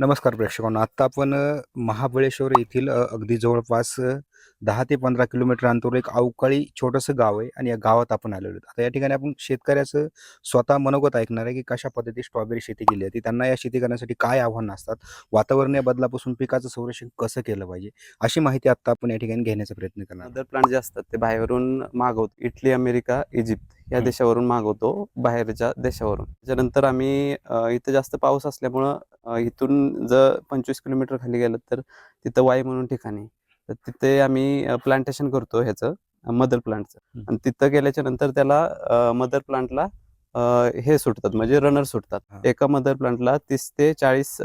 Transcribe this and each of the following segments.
नमस्कार प्रेक्षकांना. आत्ता आपण महाबळेश्वर येथील अगदी जवळपास दहा ते पंधरा किलोमीटर अंतरावर एक अवकाळी छोटंसं गाव आहे आणि या गावात आपण आलेलो आहोत. आता या ठिकाणी आपण शेतकऱ्याचं स्वतः मनोगत ऐकणार आहे की कशा पद्धतीने स्ट्रॉबेरी शेती केली जाते त्यांना या शेती करण्यासाठी काय आव्हानं असतात वातावरणीय बदलापासून पिकाचं संरक्षण कसं केलं पाहिजे अशी माहिती आत्ता आपण या ठिकाणी घेण्याचा प्रयत्न करणार आहोत. अदर प्लांट जे असतात ते बाहेरून मागवतो इटली अमेरिका इजिप्त. या. देशावरून मागवतो बाहेरच्या देशावरून त्याच्यानंतर आम्ही इथं जास्त पाऊस असल्यामुळं इथून जर पंचवीस किलोमीटर खाली गेलं तर तिथं वाई म्हणून ठिकाणी. तर तिथे आम्ही प्लांटेशन करतो ह्याचं मदर प्लांटचं. आणि तिथं गेल्याच्यानंतर त्याला मदर प्लांटला हे सुटतात म्हणजे रनर सुटतात. एका मदर प्लांटला तीस ते चाळीस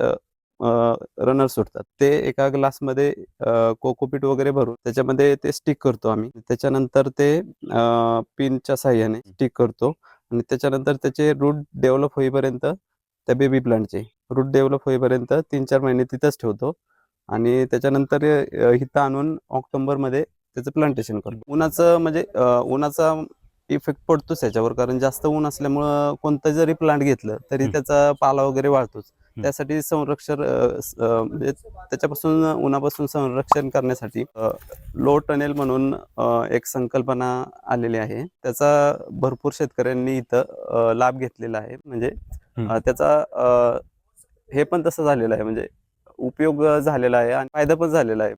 रनर सुटतात ते एका ग्लासमध्ये कोकोपीट वगैरे भरून त्याच्यामध्ये ते स्टिक करतो आम्ही. त्याच्यानंतर ते पिनच्या साह्याने स्टिक करतो. आणि त्याच्यानंतर त्याचे रूट डेव्हलप होईपर्यंत त्या बेबी प्लांटचे रूट डेव्हलप होईपर्यंत तीन चार महिने तिथंच ठेवतो. आणि त्याच्यानंतर इथं आणून ऑक्टोबरमध्ये त्याचं प्लांटेशन करतो. उन्हाचं म्हणजे उन्हाचा इफेक्ट पडतोच त्याच्यावर कारण जास्त ऊन असल्यामुळं कोणतं जरी प्लांट घेतलं तरी. त्याचा पाला वगैरे वाढतोच. त्यासाठी संरक्षण म्हणजे त्याच्यापासून उन्हापासून संरक्षण करण्यासाठी लो टनेल म्हणून एक संकल्पना आलेली आहे. त्याचा भरपूर शेतकऱ्यांनी इथं लाभ घेतलेला आहे. म्हणजे त्याचा हे पण तसं झालेलं आहे. म्हणजे उपयोग झालेला आहे आणि फायदा पण झालेला आहे.